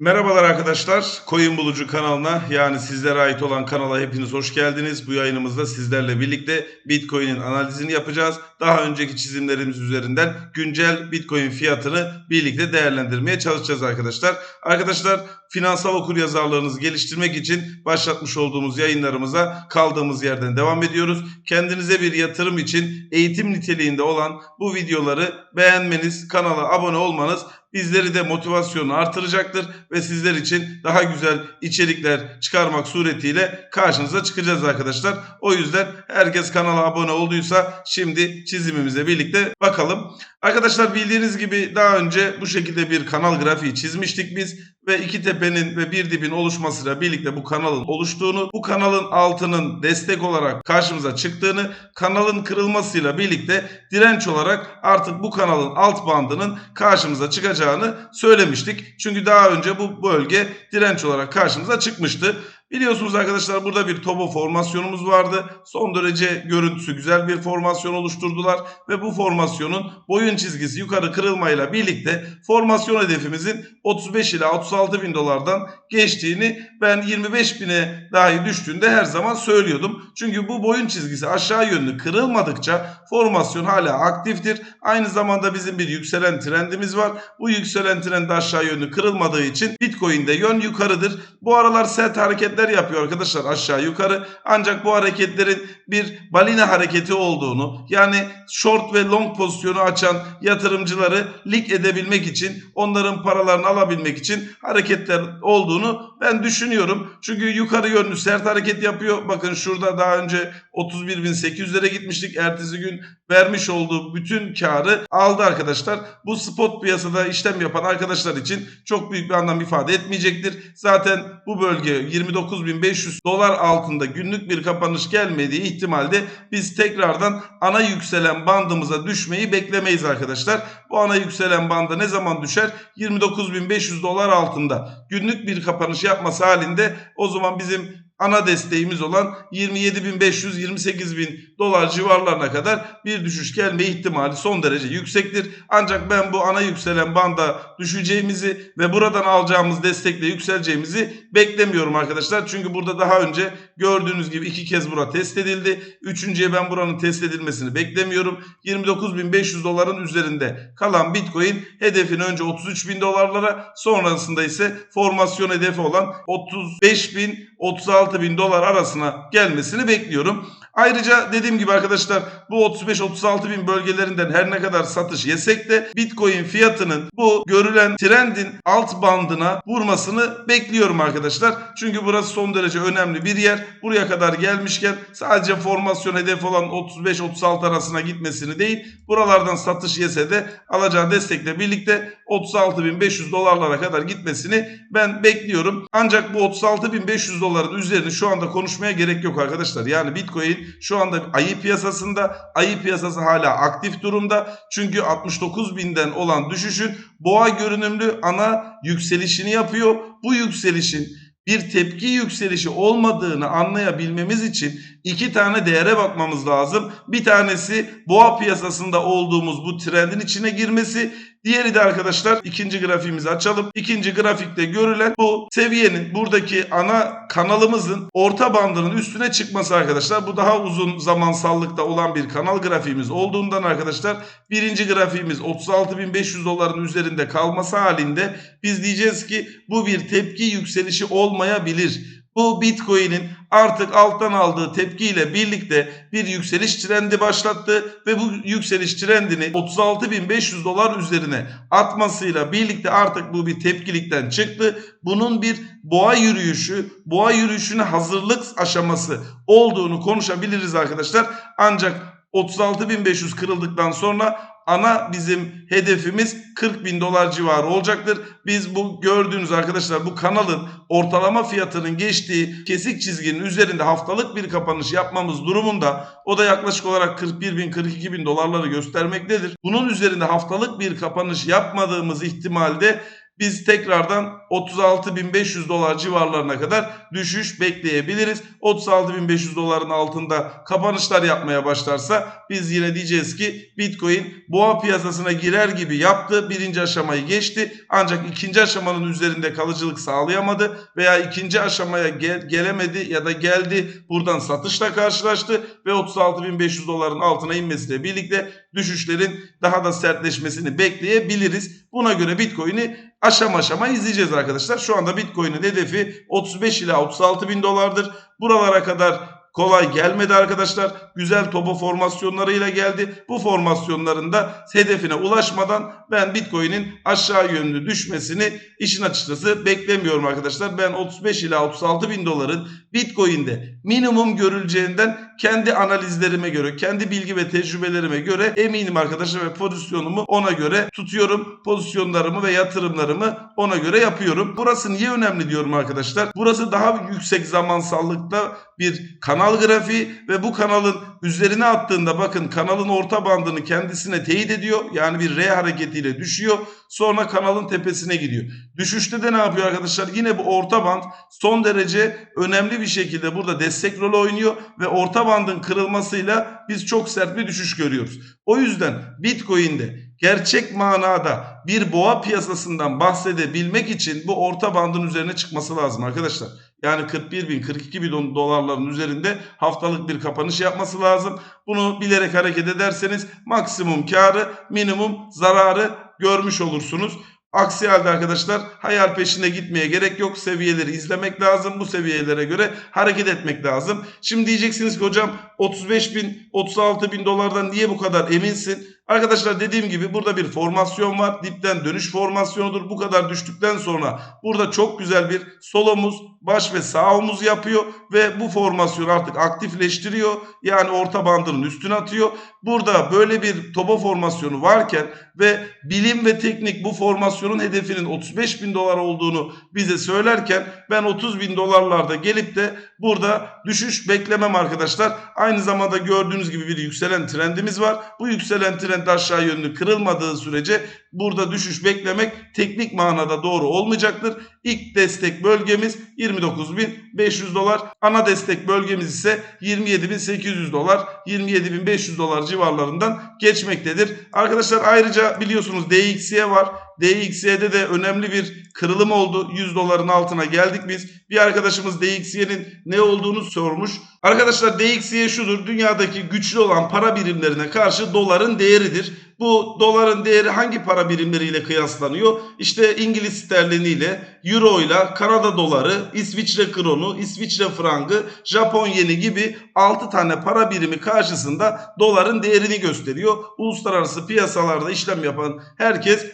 Merhabalar arkadaşlar. Coin Bulucu kanalına yani sizlere ait olan kanala hepiniz hoş geldiniz. Bu yayınımızda sizlerle birlikte Bitcoin'in analizini yapacağız. Daha önceki çizimlerimiz üzerinden güncel Bitcoin fiyatını birlikte değerlendirmeye çalışacağız arkadaşlar. Arkadaşlar finansal okuryazarlığınızı geliştirmek için başlatmış olduğumuz yayınlarımıza kaldığımız yerden devam ediyoruz. Kendinize bir yatırım için eğitim niteliğinde olan bu videoları beğenmeniz, kanala abone olmanız bizleri de motivasyonu artıracaktır ve sizler için daha güzel içerikler çıkarmak suretiyle karşınıza çıkacağız arkadaşlar. O yüzden herkes kanala abone olduysa şimdi çizimimize birlikte bakalım. Arkadaşlar bildiğiniz gibi daha önce bu şekilde bir kanal grafiği çizmiştik biz ve iki tepenin ve bir dibin oluşmasıyla birlikte bu kanalın oluştuğunu, bu kanalın altının destek olarak karşımıza çıktığını, kanalın kırılmasıyla birlikte direnç olarak artık bu kanalın alt bandının karşımıza çıkacağını söylemiştik. Çünkü daha önce bu bölge direnç olarak karşımıza çıkmıştı. Biliyorsunuz arkadaşlar burada bir tobo formasyonumuz vardı. Son derece görüntüsü güzel bir formasyon oluşturdular ve bu formasyonun boyun çizgisi yukarı kırılmayla birlikte formasyon hedefimizin 35 ila 36 bin dolardan geçtiğini ben 25 bine dahi düştüğünde her zaman söylüyordum. Çünkü bu boyun çizgisi aşağı yönlü kırılmadıkça formasyon hala aktiftir. Aynı zamanda bizim bir yükselen trendimiz var. Bu yükselen trend aşağı yönlü kırılmadığı için Bitcoin'de yön yukarıdır. Bu aralar sert hareketler yapıyor arkadaşlar aşağı yukarı. Ancak bu hareketlerin bir balina hareketi olduğunu yani short ve long pozisyonu açan yatırımcıları lig edebilmek için onların paralarını alabilmek için hareketler olduğunu ben düşünüyorum. Çünkü yukarı yönlü sert hareket yapıyor. Bakın şurada daha önce 31.800'lere gitmiştik. Ertesi gün vermiş olduğu bütün karı aldı arkadaşlar. Bu spot piyasada işlem yapan arkadaşlar için çok büyük bir anlam ifade etmeyecektir. Zaten bu bölge 29.500 dolar altında günlük bir kapanış gelmediği ihtimalde biz tekrardan ana yükselen bandımıza düşmeyi beklemeyiz arkadaşlar. Bu ana yükselen banda ne zaman düşer? 29.500 dolar altında günlük bir kapanış yapması halinde o zaman bizim ana desteğimiz olan 27.500-28.000 dolar civarlarına kadar bir düşüş gelme ihtimali son derece yüksektir. Ancak ben bu ana yükselen banda düşeceğimizi ve buradan alacağımız destekle yükseleceğimizi beklemiyorum arkadaşlar. Çünkü burada daha önce gördüğünüz gibi iki kez bura test edildi. Üçüncüye ben buranın test edilmesini beklemiyorum. 29.500 doların üzerinde kalan Bitcoin hedefini önce 33.000 dolarlara sonrasında ise formasyon hedefi olan 35.000 36 bin dolar arasına gelmesini bekliyorum. Ayrıca dediğim gibi arkadaşlar bu 35-36 bin bölgelerinden her ne kadar satış yesek de Bitcoin fiyatının bu görülen trendin alt bandına vurmasını bekliyorum arkadaşlar. Çünkü burası son derece önemli bir yer. Buraya kadar gelmişken sadece formasyon hedefi olan 35-36 arasına gitmesini değil buralardan satış yese de alacağı destekle birlikte 36.500 dolarlara kadar gitmesini ben bekliyorum. Ancak bu 36.500 doların üzerini şu anda konuşmaya gerek yok arkadaşlar. Yani Bitcoin şu anda ayı piyasasında. Ayı piyasası hala aktif durumda. Çünkü 69 binden olan düşüşün boğa görünümlü ana yükselişini yapıyor. Bu yükselişin bir tepki yükselişi olmadığını anlayabilmemiz için iki tane değere bakmamız lazım. Bir tanesi boğa piyasasında olduğumuz bu trendin içine girmesi. Diğeri de arkadaşlar ikinci grafiğimizi açalım. İkinci grafikte görülen bu seviyenin buradaki ana kanalımızın orta bandının üstüne çıkması arkadaşlar. Bu daha uzun zamansallıkta olan bir kanal grafiğimiz olduğundan arkadaşlar birinci grafiğimiz 36.500 doların üzerinde kalması halinde biz diyeceğiz ki bu bir tepki yükselişi olmayabilir. Bu Bitcoin'in artık alttan aldığı tepkiyle birlikte bir yükseliş trendi başlattı ve bu yükseliş trendini 36.500 dolar üzerine atmasıyla birlikte artık bu bir tepkilikten çıktı. Bunun bir boğa yürüyüşü, boğa yürüyüşüne hazırlık aşaması olduğunu konuşabiliriz arkadaşlar. Ancak 36.500 kırıldıktan sonra ana bizim hedefimiz 40 bin dolar civarı olacaktır. Biz bu gördüğünüz arkadaşlar bu kanalın ortalama fiyatının geçtiği kesik çizginin üzerinde haftalık bir kapanış yapmamız durumunda o da yaklaşık olarak 41 bin 42 bin dolarları göstermektedir. Bunun üzerinde haftalık bir kapanış yapmadığımız ihtimalde biz tekrardan 36.500 dolar civarlarına kadar düşüş bekleyebiliriz. 36.500 doların altında kapanışlar yapmaya başlarsa biz yine diyeceğiz ki Bitcoin boğa piyasasına girer gibi yaptı. Birinci aşamayı geçti. Ancak ikinci aşamanın üzerinde kalıcılık sağlayamadı veya ikinci aşamaya gel- gelemedi ya da geldi. Buradan satışla karşılaştı ve 36.500 doların altına inmesiyle birlikte düşüşlerin daha da sertleşmesini bekleyebiliriz. Buna göre Bitcoin'i aşama aşama izleyeceğiz arkadaşlar. Şu anda Bitcoin'in hedefi 35 ila 36 bin dolardır. Buralara kadar kolay gelmedi arkadaşlar. Güzel topo formasyonlarıyla geldi. Bu formasyonlarında hedefine ulaşmadan ben Bitcoin'in aşağı yönlü düşmesini işin açıkçası beklemiyorum arkadaşlar. Ben 35 ila 36 bin doların Bitcoin'de minimum görüleceğinden kendi analizlerime göre, kendi bilgi ve tecrübelerime göre eminim arkadaşlar ve pozisyonumu ona göre tutuyorum. Pozisyonlarımı ve yatırımlarımı ona göre yapıyorum. Burası niye önemli diyorum arkadaşlar? Burası daha yüksek zamansallıkta bir kanal grafiği ve bu kanalın üzerine attığında bakın kanalın orta bandını kendisine teyit ediyor. Yani bir R hareketiyle düşüyor. Sonra kanalın tepesine gidiyor. Düşüşte de ne yapıyor arkadaşlar? Yine bu orta band son derece önemli bir şekilde burada destek rolü oynuyor ve orta bandın kırılmasıyla biz çok sert bir düşüş görüyoruz. O yüzden Bitcoin'de gerçek manada bir boğa piyasasından bahsedebilmek için bu orta bandın üzerine çıkması lazım arkadaşlar. Yani 41 bin 42 bin dolarların üzerinde haftalık bir kapanış yapması lazım. Bunu bilerek hareket ederseniz maksimum karı minimum zararı görmüş olursunuz. Aksi halde arkadaşlar hayal peşinde gitmeye gerek yok. Seviyeleri izlemek lazım. Bu seviyelere göre hareket etmek lazım. Şimdi diyeceksiniz ki hocam 35 bin 36 bin dolardan niye bu kadar eminsin? Arkadaşlar dediğim gibi burada bir formasyon var. Dipten dönüş formasyonudur. Bu kadar düştükten sonra burada çok güzel bir sol omuz, baş ve sağ omuz yapıyor ve bu formasyon artık aktifleştiriyor. Yani orta bandının üstüne atıyor. Burada böyle bir toba formasyonu varken ve bilim ve teknik bu formasyonun hedefinin 35 bin dolar olduğunu bize söylerken ben 30 bin dolarlarda gelip de burada düşüş beklemem arkadaşlar. Aynı zamanda gördüğünüz gibi bir yükselen trendimiz var. Bu yükselen trend aşağı yönlü kırılmadığı sürece burada düşüş beklemek teknik manada doğru olmayacaktır. İlk destek bölgemiz 29.500 dolar. Ana destek bölgemiz ise 27.800 dolar, 27.500 dolar civarlarından geçmektedir. Arkadaşlar ayrıca biliyorsunuz DXY var. DXY'de de önemli bir kırılım oldu. 100 doların altına geldik biz. Bir arkadaşımız DXY'nin ne olduğunu sormuş. Arkadaşlar DXY şudur. Dünyadaki güçlü olan para birimlerine karşı doların değeridir. Bu doların değeri hangi para birimleriyle kıyaslanıyor? İşte İngiliz sterliniyle, euro ile, Kanada doları, İsviçre kronu, İsviçre frangı, Japon yeni gibi 6 tane para birimi karşısında doların değerini gösteriyor. Uluslararası piyasalarda işlem yapan herkes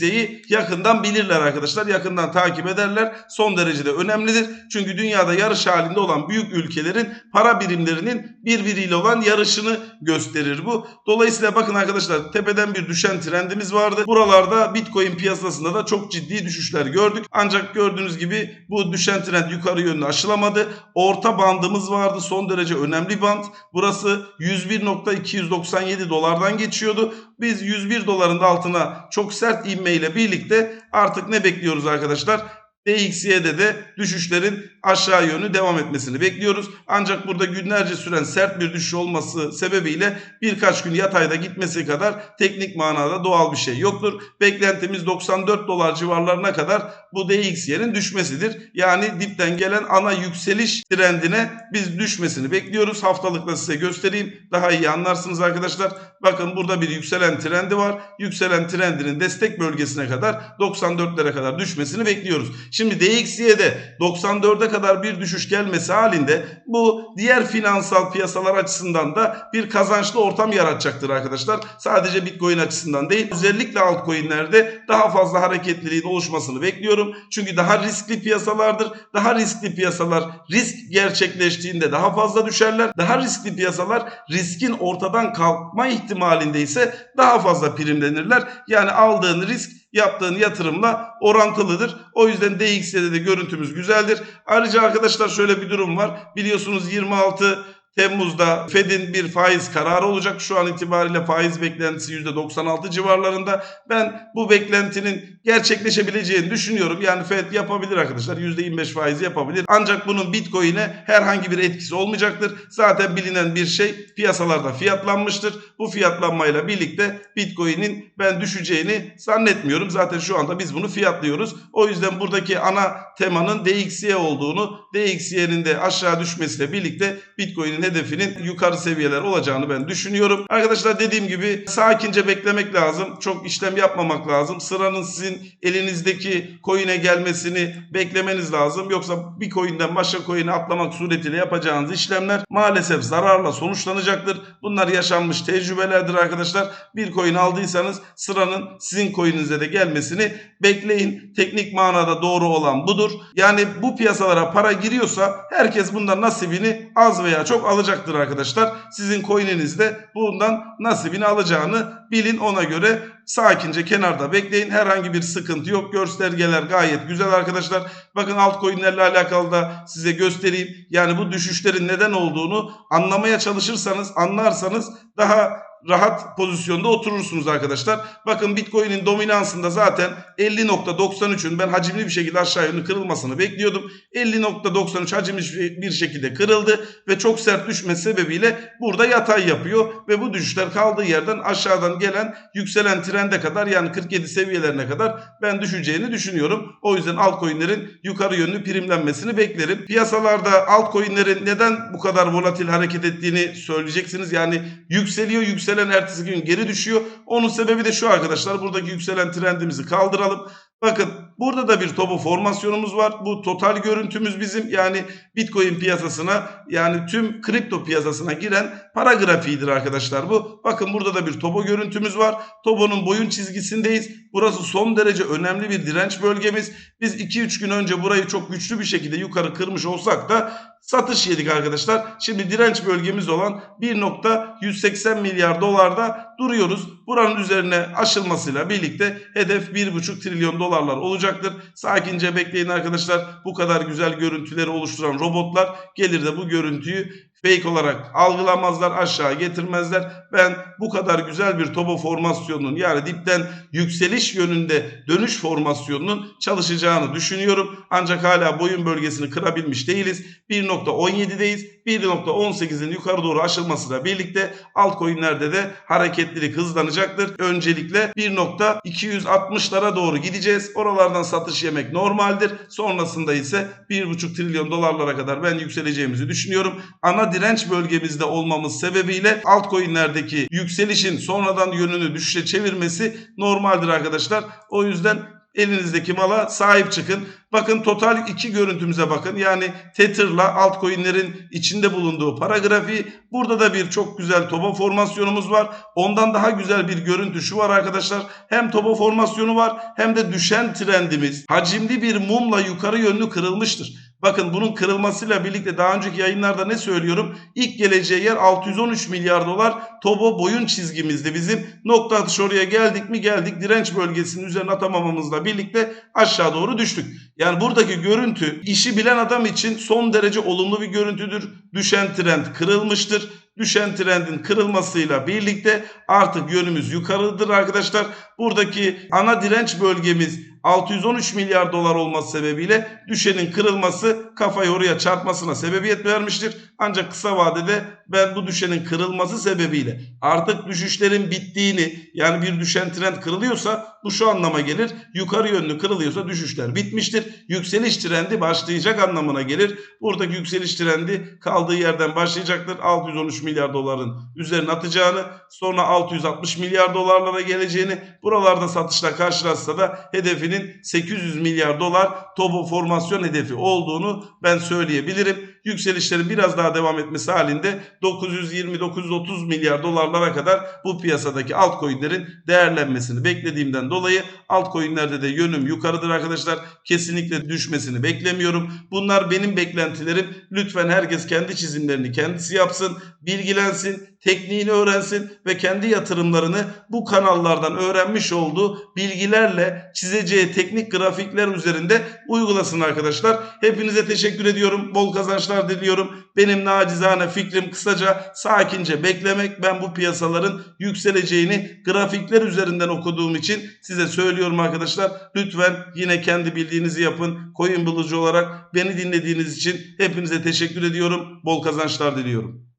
DXY'yi yakından bilirler arkadaşlar. Yakından takip ederler. Son derecede önemlidir. Çünkü dünyada yarış halinde olan büyük ülkelerin para birimlerinin birbiriyle olan yarışını gösterir bu. Dolayısıyla bakın arkadaşlar tepeden bir düşen trendimiz vardı. Buralarda Bitcoin piyasasında da çok ciddi düşüşler gördük. Ancak gördüğünüz gibi bu düşen trend yukarı yönlü aşılamadı. Orta bandımız vardı. Son derece önemli band. Burası 101.297 dolardan geçiyordu. Biz 101 doların altına çok sert inmeyle birlikte artık ne bekliyoruz arkadaşlar? DXY'de de düşüşlerin aşağı yönlü devam etmesini bekliyoruz. Ancak burada günlerce süren sert bir düşüş olması sebebiyle birkaç gün yatayda gitmesi kadar teknik manada doğal bir şey yoktur. Beklentimiz 94 dolar civarlarına kadar bu DXY'nin düşmesidir. Yani dipten gelen ana yükseliş trendine biz düşmesini bekliyoruz. Haftalıkla size göstereyim. Daha iyi anlarsınız arkadaşlar. Bakın burada bir yükselen trendi var. Yükselen trendinin destek bölgesine kadar 94'lere kadar düşmesini bekliyoruz. Şimdi DXY'de 94'e kadar bir düşüş gelmesi halinde bu diğer finansal piyasalar açısından da bir kazançlı ortam yaratacaktır arkadaşlar. Sadece Bitcoin açısından değil. Özellikle altcoin'lerde daha fazla hareketliliğin oluşmasını bekliyorum. Çünkü daha riskli piyasalardır. Daha riskli piyasalar risk gerçekleştiğinde daha fazla düşerler. Daha riskli piyasalar riskin ortadan kalkma ihtimalinde ise daha fazla primlenirler. Yani aldığın risk yaptığın yatırımla orantılıdır. O yüzden DXY'de de görüntümüz güzeldir. Ayrıca arkadaşlar şöyle bir durum var. Biliyorsunuz 26 Temmuz'da Fed'in bir faiz kararı olacak. Şu an itibariyle faiz beklentisi %96 civarlarında. Ben bu beklentinin gerçekleşebileceğini düşünüyorum. Yani Fed yapabilir arkadaşlar. %25 faiz yapabilir. Ancak bunun Bitcoin'e herhangi bir etkisi olmayacaktır. Zaten bilinen bir şey piyasalarda fiyatlanmıştır. Bu fiyatlanmayla birlikte Bitcoin'in ben düşeceğini zannetmiyorum. Zaten şu anda biz bunu fiyatlıyoruz. O yüzden buradaki ana temanın DXY olduğunu, DXY'nin de aşağı düşmesiyle birlikte Bitcoin'in hedefinin yukarı seviyeler olacağını ben düşünüyorum. Arkadaşlar dediğim gibi sakince beklemek lazım. Çok işlem yapmamak lazım. Sıranın sizin elinizdeki coin'e gelmesini beklemeniz lazım. Yoksa bir coin'den başka coin'e atlamak suretiyle yapacağınız işlemler maalesef zararla sonuçlanacaktır. Bunlar yaşanmış tecrübelerdir arkadaşlar. Bir coin aldıysanız sıranın sizin coin'inize de gelmesini bekleyin. Teknik manada doğru olan budur. Yani bu piyasalara para giriyorsa herkes bundan nasibini az veya çok alacaktır arkadaşlar. Sizin coin'iniz de bundan nasibini alacağını bilin ona göre sakince kenarda bekleyin. Herhangi bir sıkıntı yok. Göstergeler gayet güzel arkadaşlar. Bakın altcoin'lerle alakalı da size göstereyim. Yani bu düşüşlerin neden olduğunu anlamaya çalışırsanız, anlarsanız daha rahat pozisyonda oturursunuz arkadaşlar. Bakın Bitcoin'in dominansında zaten 50.93'ün ben hacimli bir şekilde aşağı yönlü kırılmasını bekliyordum. 50.93 hacimli bir şekilde kırıldı ve çok sert düşmesi sebebiyle burada yatay yapıyor ve bu düşüşler kaldığı yerden aşağıdan gelen yükselen trende kadar yani 47 seviyelerine kadar ben düşeceğini düşünüyorum. O yüzden altcoin'lerin yukarı yönlü primlenmesini beklerim. Piyasalarda altcoin'lerin neden bu kadar volatil hareket ettiğini söyleyeceksiniz. Yani yükseliyor yükselen ertesi gün geri düşüyor. Onun sebebi de şu arkadaşlar buradaki yükselen trendimizi kaldıralım. Bakın burada da bir topu formasyonumuz var. Bu total görüntümüz bizim yani Bitcoin piyasasına yani tüm kripto piyasasına giren para grafiğidir arkadaşlar bu. Bakın burada da bir topo görüntümüz var. Tobonun boyun çizgisindeyiz. Burası son derece önemli bir direnç bölgemiz. Biz 2-3 gün önce burayı çok güçlü bir şekilde yukarı kırmış olsak da satış yedik arkadaşlar. Şimdi direnç bölgemiz olan 1.180 milyar dolarda duruyoruz. Buranın üzerine aşılmasıyla birlikte hedef 1.5 trilyon dolarlar olacaktır. Sakince bekleyin arkadaşlar. Bu kadar güzel görüntüleri oluşturan robotlar gelir de bu görüntüyü fake olarak algılamazlar, aşağı getirmezler. Ben bu kadar güzel bir topo formasyonunun yani dipten yükseliş yönünde dönüş formasyonunun çalışacağını düşünüyorum. Ancak hala boyun bölgesini kırabilmiş değiliz. 1.17'deyiz. 1.18'in yukarı doğru aşılmasıyla birlikte altcoin'lerde de hareketlilik hızlanacaktır. Öncelikle 1.260'lara doğru gideceğiz. Oralardan satış yemek normaldir. Sonrasında ise 1.5 trilyon dolarlara kadar ben yükseleceğimizi düşünüyorum. Ana direnç bölgemizde olmamız sebebiyle altcoin'lerdeki yükselişin sonradan yönünü düşüşe çevirmesi normaldir arkadaşlar. O yüzden elinizdeki mala sahip çıkın. Bakın total iki görüntümüze bakın. Yani Tether'la altcoin'lerin içinde bulunduğu para grafiği. Burada da bir çok güzel toba formasyonumuz var. Ondan daha güzel bir görüntü şu var arkadaşlar. Hem toba formasyonu var hem de düşen trendimiz hacimli bir mumla yukarı yönlü kırılmıştır. Bakın bunun kırılmasıyla birlikte daha önceki yayınlarda ne söylüyorum? İlk geleceği yer 613 milyar dolar. Tobo boyun çizgimizde bizim. Nokta atışı oraya geldik mi geldik. Direnç bölgesinin üzerine atamamamızla birlikte aşağı doğru düştük. Yani buradaki görüntü işi bilen adam için son derece olumlu bir görüntüdür. Düşen trend kırılmıştır. Düşen trendin kırılmasıyla birlikte artık yönümüz yukarıdır arkadaşlar. Buradaki ana direnç bölgemiz 613 milyar dolar olması sebebiyle düşenin kırılması kafayı oraya çarpmasına sebebiyet vermiştir. Ancak kısa vadede ben bu düşenin kırılması sebebiyle artık düşüşlerin bittiğini yani bir düşen trend kırılıyorsa bu şu anlama gelir. Yukarı yönlü kırılıyorsa düşüşler bitmiştir. Yükseliş trendi başlayacak anlamına gelir. Buradaki yükseliş trendi kaldığı yerden başlayacaktır. 613 milyar doların üzerine atacağını sonra 660 milyar dolarlara geleceğini buralarda satışla karşılaşsa da hedefinin 800 milyar dolar topo formasyon hedefi olduğunu ben söyleyebilirim. Yükselişlerin biraz daha devam etmesi halinde 920-930 milyar dolarlara kadar bu piyasadaki altcoin'lerin değerlenmesini beklediğimden dolayı altcoin'lerde de yönüm yukarıdır arkadaşlar. Kesinlikle düşmesini beklemiyorum. Bunlar benim beklentilerim. Lütfen herkes kendi çizimlerini kendisi yapsın, bilgilensin, tekniğini öğrensin ve kendi yatırımlarını bu kanallardan öğrenmiş olduğu bilgilerle çizeceği teknik grafikler üzerinde uygulasın arkadaşlar. Hepinize teşekkür ediyorum. Bol kazançlar kazançlar diliyorum. Benim nacizane fikrim kısaca sakince beklemek. Ben bu piyasaların yükseleceğini grafikler üzerinden okuduğum için size söylüyorum arkadaşlar. Lütfen yine kendi bildiğinizi yapın. Coin bulucu olarak beni dinlediğiniz için hepinize teşekkür ediyorum. Bol kazançlar diliyorum.